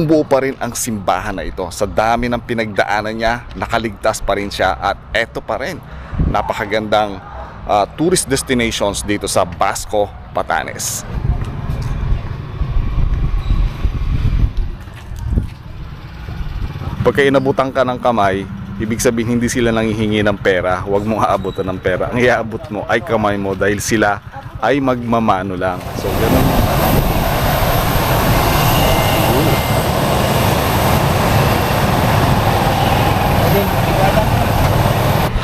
buong buo pa rin ang simbahan na ito. Sa dami ng pinagdaanan niya, nakaligtas pa rin siya at eto pa rin. Napakagandang ah, tourist destinations dito sa Basco, Batanes. Pagka inabutan ka ng kamay, ibig sabihin hindi sila nanghihingi ng pera, huwag mong aabutan ng pera. Ang iaabot mo ay kamay mo dahil sila ay magmamano lang. So, ganun.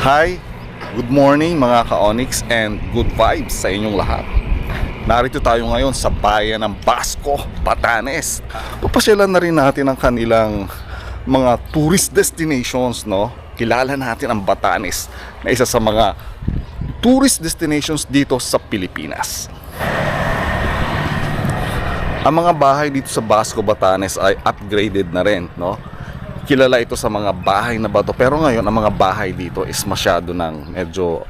Hi, good morning mga ka-Onyx and good vibes sa inyong lahat. Narito tayo ngayon sa bayan ng Basco, Batanes. Papasyalan na rin natin ang kanilang mga tourist destinations, no? Kilala natin ang Batanes na isa sa mga tourist destinations dito sa Pilipinas. Ang mga bahay dito sa Basco, Batanes ay upgraded na rin, no? Kilala ito sa mga bahay na bato. Pero ngayon, ang mga bahay dito is masyado ng medyo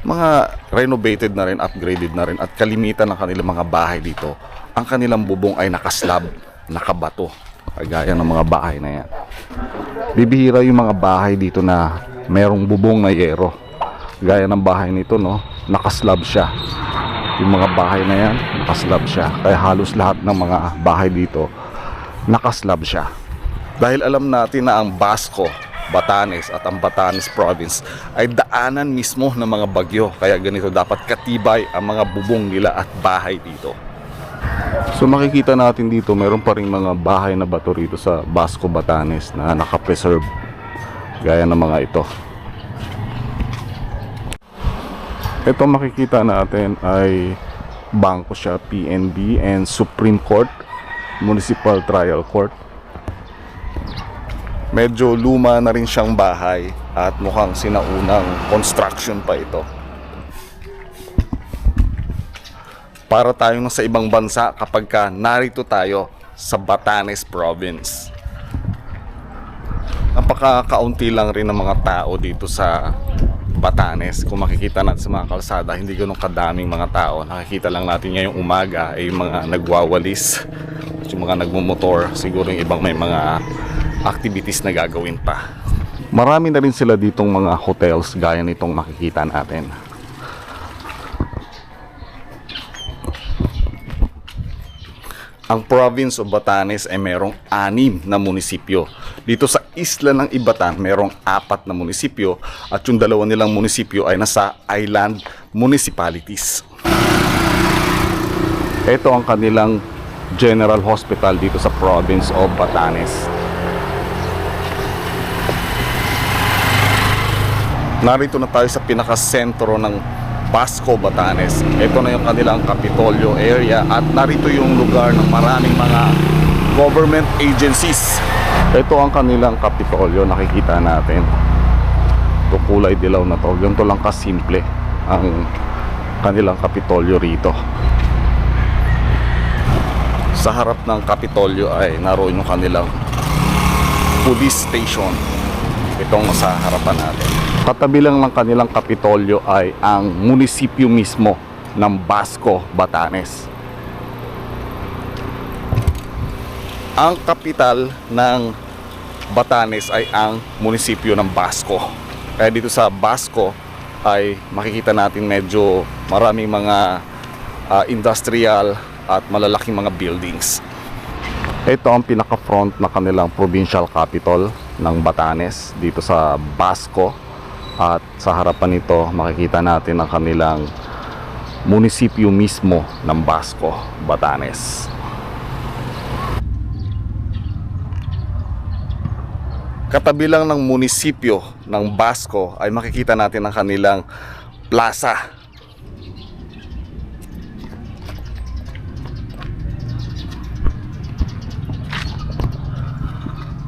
mga renovated na rin, upgraded na rin. At kalimitan ng kanilang mga bahay dito, ang kanilang bubong ay nakaslab, nakabato. Kagaya ng mga bahay na yan. Bibihira yung mga bahay dito na merong bubong na yero. Gaya ng bahay nito, no? Nakaslab siya. Yung mga bahay na yan, nakaslab siya. Kaya halos lahat ng mga bahay dito, nakaslab siya. Dahil alam natin na ang Basco, Batanes at ang Batanes Province ay daanan mismo ng mga bagyo. Kaya ganito dapat katibay ang mga bubong nila at bahay dito. So makikita natin dito meron pa rin mga bahay na bato rito sa Basco, Batanes na nakapreserve gaya ng mga ito. Ito makikita natin ay bangko siya PNB and Supreme Court Municipal Trial Court medyo luma na rin siyang bahay at mukhang sinaunang construction pa ito. Para tayong nasa ibang bansa kapag ka narito tayo sa Batanes Province. Napakakaunti lang rin ng mga tao dito sa Batanes. Kung makikita natin sa mga kalsada, hindi ganun kadaming mga tao. Nakikita lang natin ngayong umaga ay mga nagwawalis, yung mga nagmumotor, siguro yung ibang may mga activities na gagawin pa. Marami na rin sila ditong mga hotels gaya nitong makikita natin. Ang province of Batanes ay merong anim na munisipyo. Dito sa isla ng Ibatan, merong apat na munisipyo at yung dalawa nilang munisipyo ay nasa island municipalities. Ito ang kanilang general hospital dito sa province of Batanes. Narito na tayo sa pinakasentro ng Basco, Batanes. Ito na yung kanilang Kapitolyo area at narito yung lugar ng maraming mga government agencies. Ito ang kanilang Kapitolyo, nakikita natin. Ito kulay dilaw na to. Ganito lang kasimple ang kanilang Kapitolyo rito. Sa harap ng Kapitolyo ay naroon yung kanilang police station. Itong nasa harapan natin. Katabi lang ng kanilang kapitolyo ay ang munisipyo mismo ng Basco, Batanes. Ang kapital ng Batanes ay ang munisipyo ng Basco. Kaya dito sa Basco ay makikita natin medyo maraming mga ah, industrial at malalaking mga buildings. Ito ang pinaka-front na kanilang provincial capital ng Batanes dito sa Basco at sa harapan nito makikita natin ang kanilang munisipyo mismo ng Basco, Batanes. Katabi lang ng munisipyo ng Basco ay makikita natin ang kanilang plaza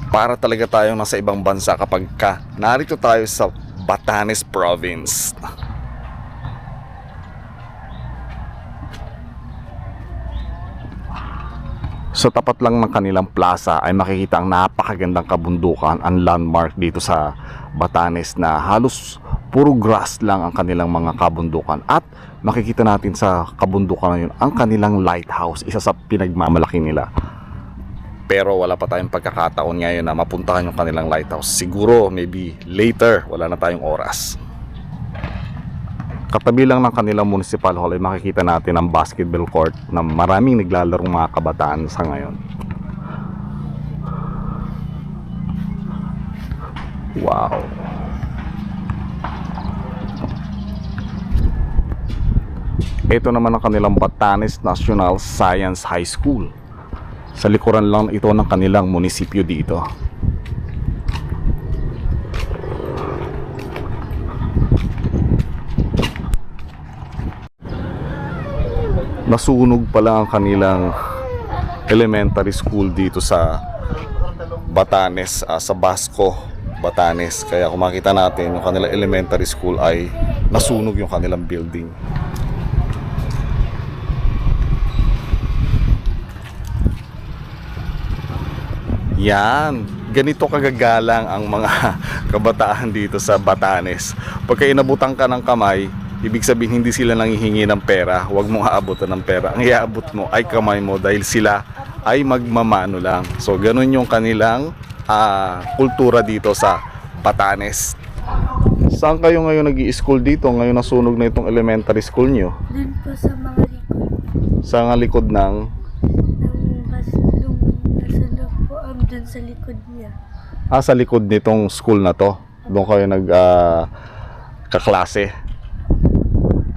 para talaga tayong nasa ibang bansa kapag ka narito tayo sa Batanes Province. Sa tapat lang ng kanilang plaza ay makikita ang napakagandang kabundukan, ang landmark dito sa Batanes na halos puro grass lang ang kanilang mga kabundukan at makikita natin sa kabundukan na yun ang kanilang lighthouse, isa sa pinagmamalaki nila pero wala pa tayong pagkakataon ngayon na mapuntahan yung kanilang lighthouse. Siguro maybe later, wala na tayong oras. Katabi lang ng kanilang municipal hall ay makikita natin ang basketball court na maraming naglalarong mga kabataan sa ngayon. Wow. Ito naman ang kanilang Batanes National Science High School. Sa likuran lang ito ng kanilang munisipyo dito. Nasunog pala ang kanilang elementary school dito sa Batanes, ah, sa Basco, Batanes. Kaya kung makita natin, yung kanilang elementary school ay nasunog yung kanilang building. Yan. Ganito kagagalang ang mga kabataan dito sa Batanes. Pagka inabutan ka ng kamay, ibig sabihin hindi sila nanghihingi ng pera. Huwag mong aabutan ng pera. Ang iaabot mo ay kamay mo dahil sila ay magmamano lang. So, ganun yung kanilang ah, kultura dito sa Batanes. Saan kayo ngayon nag school dito? Ngayon nasunog na itong elementary school nyo. Doon po sa mga likod Sa nga likod ng bas, nung nasunog doon sa likod niya. Ah, sa likod nitong school na to. Doon kayo nag ah, kaklase.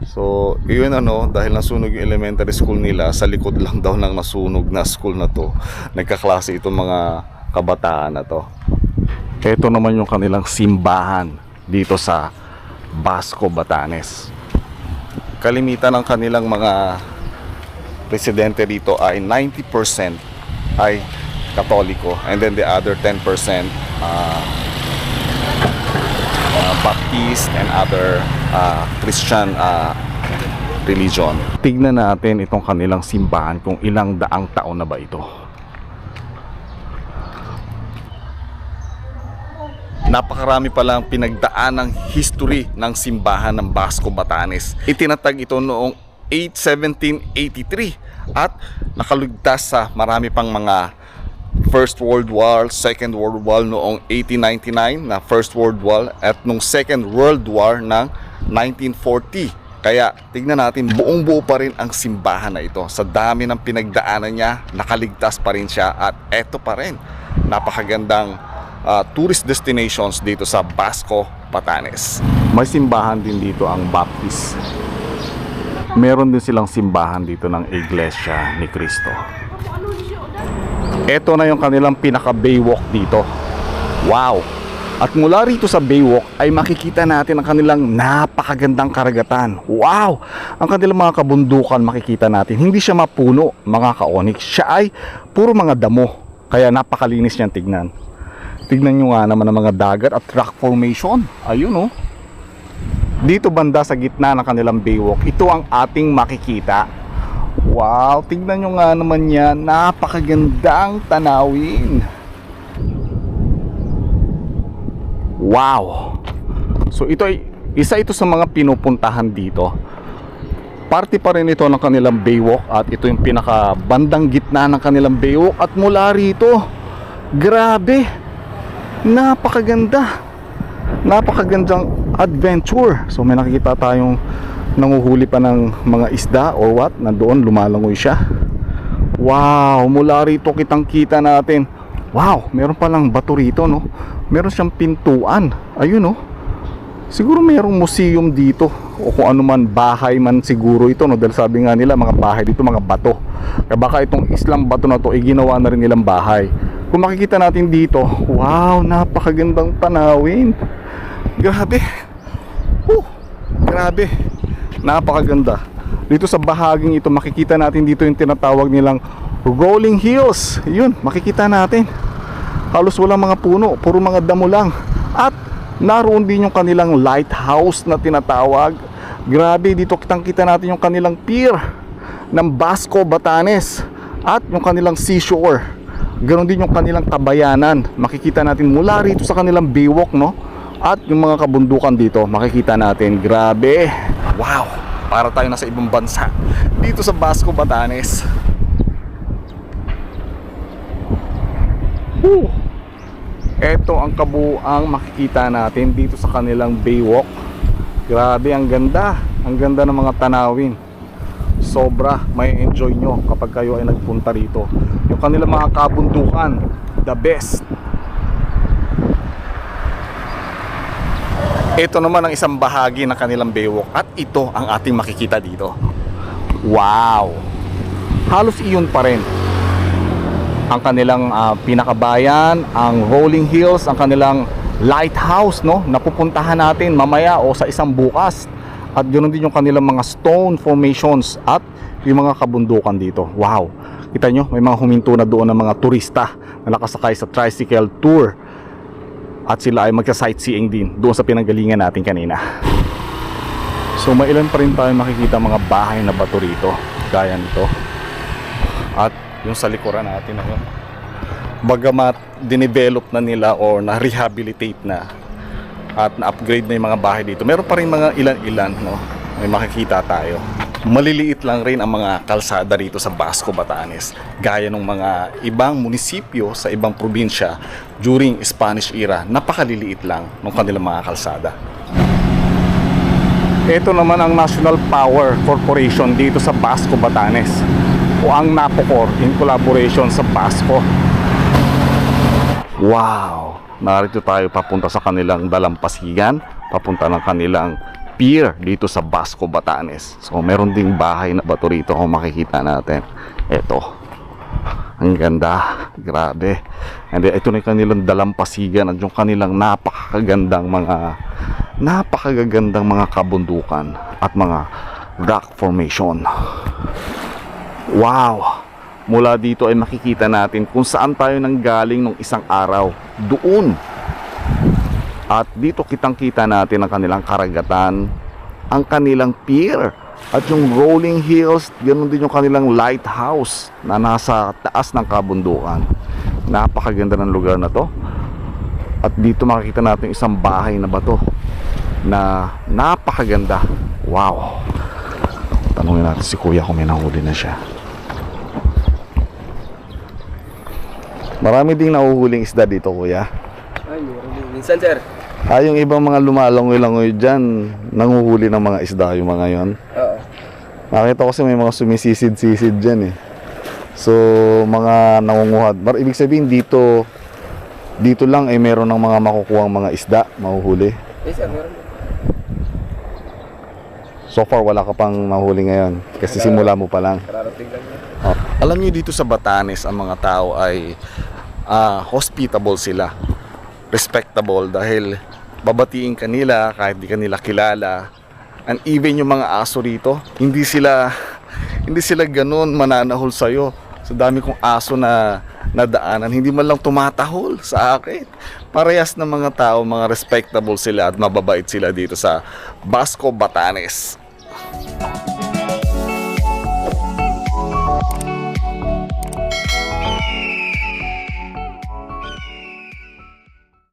So, yun ano, dahil nasunog yung elementary school nila, sa likod lang daw ng nasunog na school na to, nagkaklase itong mga kabataan na to. Ito naman yung kanilang simbahan dito sa Basco, Batanes. Kalimitan ng kanilang mga residente dito ay 90% ay Katoliko and then the other 10% uh, uh, Baptist and other uh, Christian uh, religion. Tignan natin itong kanilang simbahan kung ilang daang taon na ba ito. Napakarami palang pinagdaan ng history ng simbahan ng Basco Batanes. Itinatag ito noong 8, 1783 at nakalugtas sa marami pang mga First World War, Second World War noong 1899 na First World War at nung Second World War ng 1940. Kaya tignan natin buong buo pa rin ang simbahan na ito. Sa dami ng pinagdaanan niya, nakaligtas pa rin siya at eto pa rin. Napakagandang ah, tourist destinations dito sa Basco, Batanes. May simbahan din dito ang Baptist. Meron din silang simbahan dito ng Iglesia ni Cristo. Ito na yung kanilang pinaka baywalk dito. Wow! At mula rito sa baywalk ay makikita natin ang kanilang napakagandang karagatan. Wow! Ang kanilang mga kabundukan makikita natin. Hindi siya mapuno, mga ka-onyx. Siya ay puro mga damo. Kaya napakalinis niyang tignan. Tignan nyo nga naman ang mga dagat at rock formation. Ayun oh. Dito banda sa gitna ng kanilang baywalk, ito ang ating makikita. Wow, tignan nyo nga naman yan. Napakagandang tanawin. Wow. So ito ay isa ito sa mga pinupuntahan dito. Parte pa rin ito ng kanilang baywalk at ito yung pinaka bandang gitna ng kanilang baywalk at mula rito. Grabe. Napakaganda. Napakagandang adventure. So may nakikita tayong nanguhuli pa ng mga isda or what. Nandoon lumalangoy siya. Wow, mula rito kitang kita natin. Wow, meron palang bato rito no. Meron siyang pintuan. Ayun no. Siguro mayroong museum dito o kung ano man bahay man siguro ito no dahil sabi nga nila mga bahay dito mga bato. Kaya baka itong islang bato na to ay ginawa na rin nilang bahay. Kung makikita natin dito, wow, napakagandang tanawin. Grabe. Oh, grabe. Napakaganda. Dito sa bahaging ito, makikita natin dito yung tinatawag nilang rolling hills. Yun, makikita natin. Halos walang mga puno, puro mga damo lang. At naroon din yung kanilang lighthouse na tinatawag. Grabe, dito kitang kita natin yung kanilang pier ng Basco, Batanes. At yung kanilang seashore. Ganon din yung kanilang kabayanan. Makikita natin mula rito sa kanilang baywalk, no? At yung mga kabundukan dito, makikita natin. Grabe. Wow! Para tayo nasa ibang bansa. Dito sa Basco, Batanes. Whew! Ito ang kabuang makikita natin dito sa kanilang baywalk. Grabe, ang ganda. Ang ganda ng mga tanawin. Sobra, may enjoy nyo kapag kayo ay nagpunta rito. Yung kanilang mga kabundukan, the best. Ito naman ang isang bahagi ng kanilang baywalk at ito ang ating makikita dito. Wow! Halos iyon pa rin ang kanilang ah, pinakabayan, ang rolling hills, ang kanilang lighthouse no, napupuntahan natin mamaya o sa isang bukas. At ganoon din yung kanilang mga stone formations at yung mga kabundukan dito. Wow! Kita nyo, may mga huminto na doon ng mga turista na nakasakay sa tricycle tour. At sila ay magsa-sightseeing din doon sa pinanggalingan natin kanina. So may ilan pa rin tayo makikita mga bahay na bato rito. Gaya nito. At yung sa likuran natin na yun. Bagamat dinevelop na nila or na-rehabilitate na at na-upgrade na yung mga bahay dito. Meron pa rin mga ilan-ilan, no? May makikita tayo. Maliliit lang rin ang mga kalsada rito sa Basco, Batanes. Gaya ng mga ibang munisipyo sa ibang probinsya during Spanish era. Napakaliliit lang ng kanilang mga kalsada. Ito naman ang National Power Corporation dito sa Basco, Batanes o ang Napocor in collaboration sa Basco. Wow! Narito tayo papunta sa kanilang dalampasigan, papunta ng kanilang pier dito sa Basco, Batanes. So meron ding bahay na bato rito kung makikita natin. Ito. Ang ganda. Grabe. And then, ito na yung kanilang dalampasigan at yung kanilang napakagandang mga napakagagandang mga kabundukan at mga rock formation. Wow! Mula dito ay makikita natin kung saan tayo nanggaling nung isang araw. Doon. At dito kitang-kita natin ang kanilang karagatan, ang kanilang pier, at yung rolling hills, ganoon din yung kanilang lighthouse na nasa taas ng kabundukan. Napakaganda ng lugar na to. At dito makikita natin isang bahay na bato na napakaganda. Wow! Tanungin natin si kuya kung may nahuli na siya. Marami ding nahuhuling isda dito kuya. Ay, meron din. Minsan, sir. Ah, yung ibang mga lumalangoy-langoy dyan, nanguhuli ng mga isda yung mga yon. Oo. Nakita ko kasi may mga sumisisid-sisid dyan eh. So, mga nangunguhad. Mar ibig sabihin dito, dito lang ay meron ng mga makukuhang mga isda, mahuhuli. Eh, sir, meron. So far, wala ka pang mahuli ngayon. Kasi simula mo pa lang. Kararating lang yun. Oh. Alam niyo dito sa Batanes, ang mga tao ay ah, hospitable sila. Respectable dahil babatiin kanila kahit di kanila kilala. And even yung mga aso rito, hindi sila hindi sila ganun mananahol sa Sa dami kong aso na nadaanan, hindi man lang tumatahol sa akin. Parehas na mga tao, mga respectable sila at mababait sila dito sa Basco, Batanes.